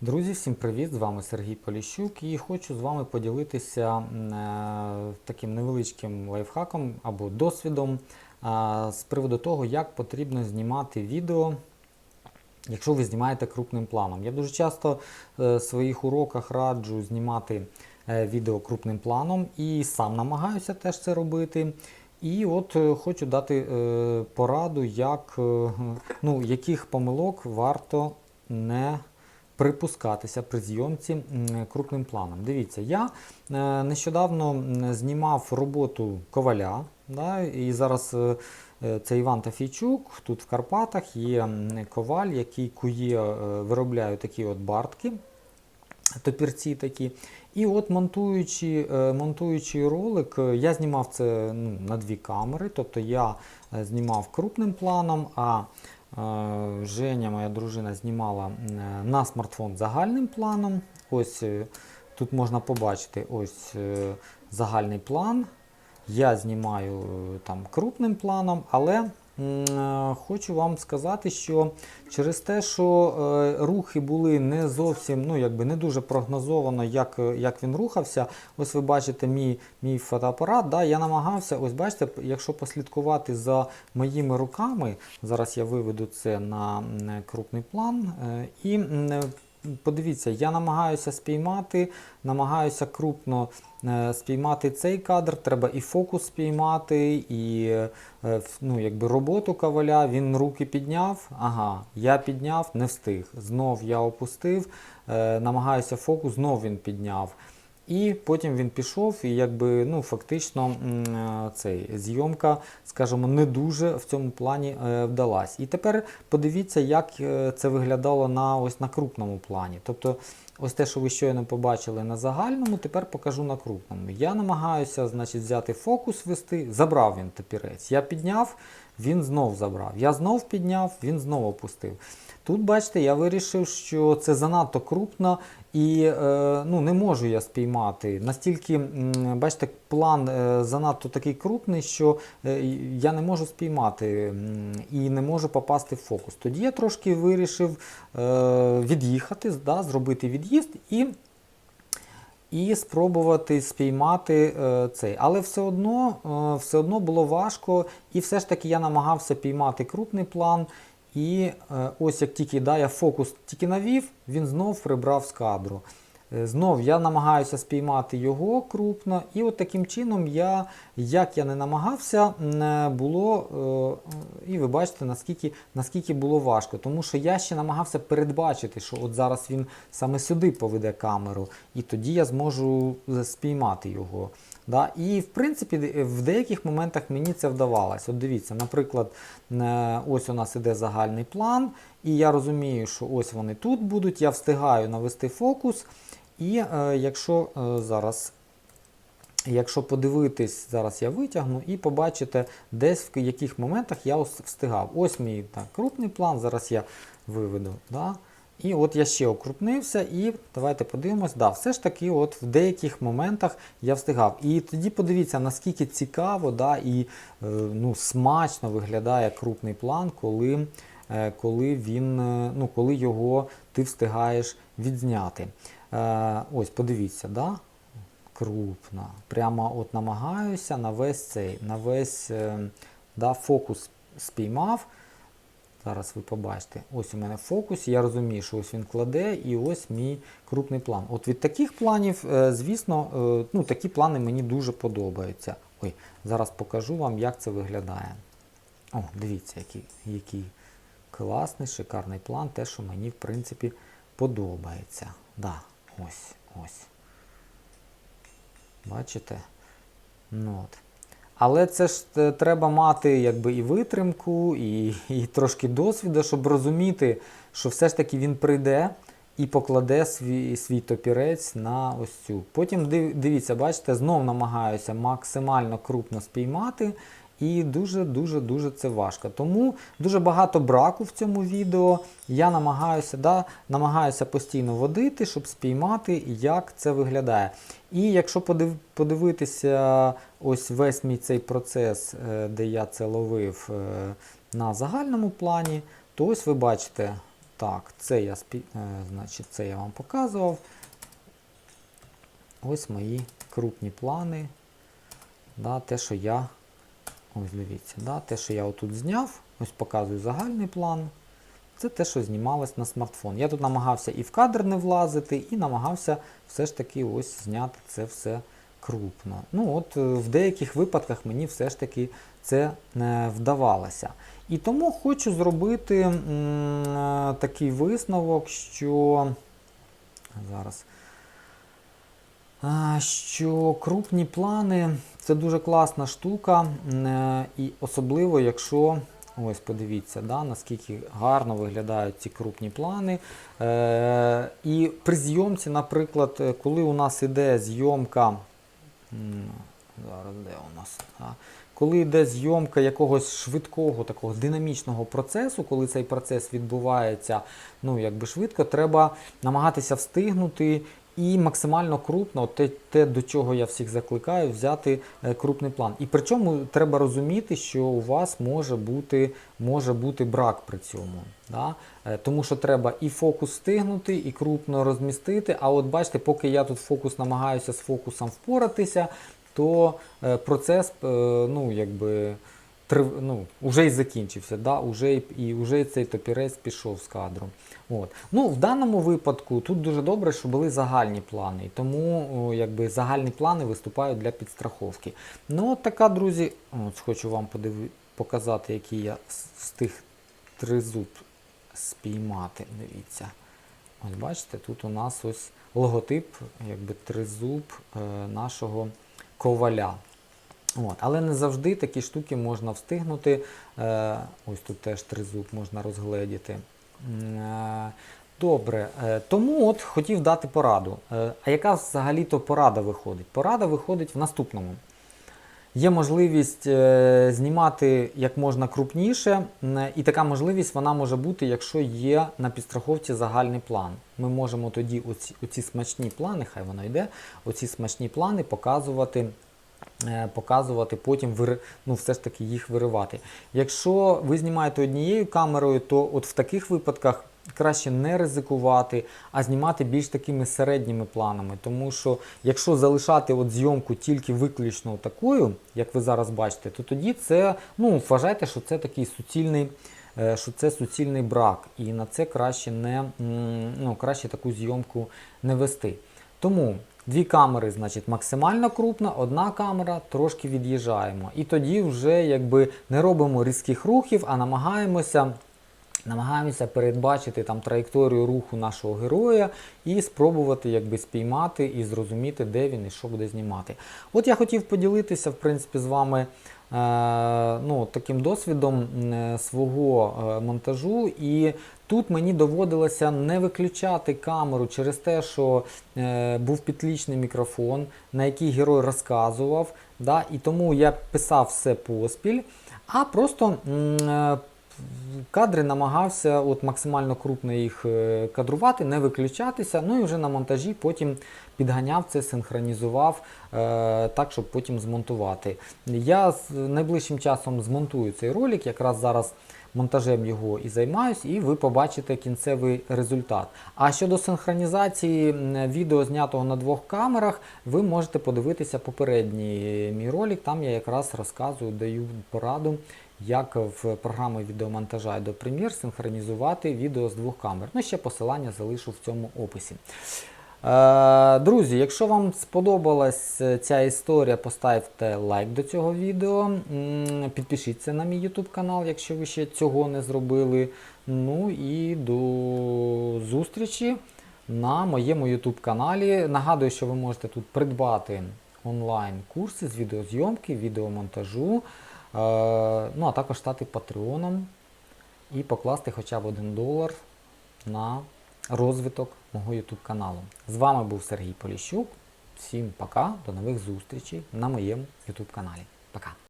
Друзі, всім привіт! З вами Сергій Поліщук і хочу з вами поділитися е, таким невеличким лайфхаком або досвідом а, з приводу того, як потрібно знімати відео, якщо ви знімаєте крупним планом. Я дуже часто е, в своїх уроках раджу знімати е, відео крупним планом і сам намагаюся теж це робити. І от е, хочу дати е, пораду, як, е, ну, яких помилок варто не припускатися при зйомці крупним планом. Дивіться, я е, нещодавно знімав роботу коваля. Да, і зараз е, е, це Іван Тафійчук, тут в Карпатах є коваль, який кує, виробляє такі от бартки, топірці такі. І от монтуючи, монтуючи ролик, я знімав це ну, на дві камери, тобто я знімав крупним планом, а Женя, моя дружина, знімала е, на смартфон загальним планом. Ось е, тут можна побачити ось е, загальний план. Я знімаю там крупним планом, але хочу вам сказати, що через те, що е, рухи були не зовсім, ну якби не дуже прогнозовано, як, е, як він рухався. Ось ви бачите мій, мій фотоапарат. Да, я намагався, ось бачите, якщо послідкувати за моїми руками, зараз я виведу це на крупний план. е, і е, Подивіться, я намагаюся спіймати, намагаюся крупно е, спіймати цей кадр. Треба і фокус спіймати, і е, ну, якби роботу каваля. Він руки підняв. Ага, я підняв, не встиг. Знов я опустив, е, намагаюся фокус, знов він підняв. І потім він пішов, і якби ну фактично е, цей зйомка, скажімо, не дуже в цьому плані е, вдалась. І тепер подивіться, як е, це виглядало на ось на крупному плані. Тобто, ось те, що ви щойно побачили на загальному, тепер покажу на крупному. Я намагаюся, значить, взяти фокус, вести. Забрав він топірець. Я підняв, він знов забрав. Я знов підняв, він знов опустив. Тут, бачите, я вирішив, що це занадто крупно і е, ну, не можу я спіймати. Настільки, бачите, план е, занадто такий крупний, що е, я не можу спіймати і не можу попасти в фокус. Тоді я трошки вирішив від'їхати, да, зробити від'їзд і і спробувати спіймати е, цей. Але все одно, е, все одно було важко, і все ж таки я намагався піймати крупний план. І е, ось як тільки да, я фокус тільки навів, він знов прибрав з кадру. Е, Знов я намагаюся спіймати його крупно, і от таким чином я, як я не намагався, е, було, е, і ви бачите, наскільки, наскільки було важко. Тому що я ще намагався передбачити, що от зараз він саме сюди поведе камеру, і тоді я зможу спіймати його. Да? І в принципі, в деяких моментах мені це вдавалося. От дивіться, наприклад, ось у нас іде загальний план, і я розумію, що ось вони тут будуть, я встигаю навести фокус. І е, якщо е, зараз, якщо подивитись, зараз я витягну і побачите, десь в яких моментах я встигав. Ось мій так, крупний план, зараз я виведу. Да? І от я ще окрупнився, і давайте подивимось. Да, все ж таки, от в деяких моментах я встигав. І тоді подивіться, наскільки цікаво да, і е, ну, смачно виглядає крупний план, коли, е, коли, він, е, ну, коли його ти встигаєш відзняти. Е, ось, подивіться, да? крупно. Прямо от намагаюся на весь цей, на весь е, да, фокус спіймав. Зараз ви побачите, ось у мене фокус, я розумію, що ось він кладе, і ось мій крупний план. От від таких планів, е, звісно, ну, такі плани мені дуже подобаються. Ой, зараз покажу вам, як це виглядає. О, дивіться, який, який класний, шикарний план, те, що мені, в принципі, подобається. Да, ось, ось. Бачите? Ну, от. Але це ж е, треба мати якби, і витримку, і, і трошки досвіду, щоб розуміти, що все ж таки він прийде і покладе свій, свій топірець на ось цю. Потім дивіться, бачите, знов намагаюся максимально крупно спіймати. І дуже-дуже дуже це важко. Тому дуже багато браку в цьому відео. Я намагаюся, да, намагаюся постійно водити, щоб спіймати, як це виглядає. І якщо подив, подивитися ось весь мій цей процес, е, де я це ловив е, на загальному плані, то ось ви бачите, Так, це я, спі... е, значить, це я вам показував. Ось мої крупні плани. Да, те, що я. Ось дивіться, да, те, що я отут зняв, ось показую загальний план. Це те, що знімалось на смартфон. Я тут намагався і в кадр не влазити, і намагався все ж таки ось зняти це все крупно. Ну от е, В деяких випадках мені все ж таки це не вдавалося. І тому хочу зробити м, е, такий висновок, що зараз. Що крупні плани це дуже класна штука, е, і особливо, якщо ось подивіться, да, наскільки гарно виглядають ці крупні плани. Е, І при зйомці, наприклад, е, коли у нас іде зйомка, зараз де у нас? Коли йде зйомка якогось швидкого такого динамічного процесу, коли цей процес відбувається ну, якби швидко, треба намагатися встигнути і максимально крупно, те, те, до чого я всіх закликаю, взяти е, крупний план. І при чому треба розуміти, що у вас може бути, може бути брак при цьому. Да? Е, Тому що треба і фокус встигнути, і крупно розмістити. А от бачите, поки я тут фокус намагаюся з фокусом впоратися, то е, процес, ну, якби. Ну, вже і закінчився, да? уже, і, і вже цей топірець пішов з кадру. От. Ну, в даному випадку тут дуже добре, що були загальні плани, тому о, якби, загальні плани виступають для підстраховки. Ну, от така, друзі, от, хочу вам подиви, показати, який я встиг тризуб спіймати. Дивіться. Ось бачите, тут у нас ось логотип, якби тризуб е, нашого коваля. От. Але не завжди такі штуки можна встигнути. Е, ось тут теж тризуб можна розгледіти. Е, Добре, е, тому от хотів дати пораду. Е, А яка взагалі-то порада виходить? Порада виходить в наступному. Є можливість е, знімати як можна крупніше, і така можливість вона може бути, якщо є на підстраховці загальний план. Ми можемо тоді оці, оці смачні плани, хай воно йде, оці смачні плани показувати. Е, Показувати, потім вири- ну, все ж таки їх виривати. Якщо ви знімаєте однією камерою, то от в таких випадках краще не ризикувати, а знімати більш такими середніми планами. Тому що якщо залишати от зйомку тільки виключно такою, як ви зараз бачите, то тоді це ну, вважайте, що це такий суцільний. е, Що це суцільний брак, і на це краще не ну, краще таку зйомку не вести. Тому дві камери, значить, максимально крупна, одна камера трошки від'їжджаємо. І тоді вже якби не робимо різких рухів, а намагаємося намагаємося передбачити там траєкторію руху нашого героя і спробувати якби спіймати і зрозуміти, де він і що буде знімати. От я хотів поділитися, в принципі, з вами. е, Ну, таким досвідом е, свого е, монтажу, і тут мені доводилося не виключати камеру через те, що е, був підлічний мікрофон, на який герой розказував, да, і тому я писав все поспіль, а просто е, кадри намагався от максимально крупно їх е, кадрувати, не виключатися. Ну і вже на монтажі потім підганяв це, синхронізував е, так, щоб потім змонтувати. Я з найближчим часом змонтую цей ролик, якраз зараз монтажем його і займаюсь, і ви побачите кінцевий результат. А щодо синхронізації відео знятого на двох камерах, ви можете подивитися попередній мій ролик. Там я якраз розказую, даю пораду, як в програмі відеомонтажа Adobe Premiere синхронізувати відео з двох камер. Ну, ще посилання залишу в цьому описі. Е, Друзі, якщо вам сподобалась е, ця історія, поставте лайк до цього відео. Підпишіться на мій YouTube канал, якщо ви ще цього не зробили. Ну і до зустрічі на моєму YouTube каналі. Нагадую, що ви можете тут придбати онлайн-курси з відеозйомки, відеомонтажу. Е, Ну, а також стати патреоном і покласти хоча б один долар на розвиток мого YouTube каналу. З вами був Сергій Поліщук. Всім пока, до нових зустрічей на моєму YouTube каналі. Пока.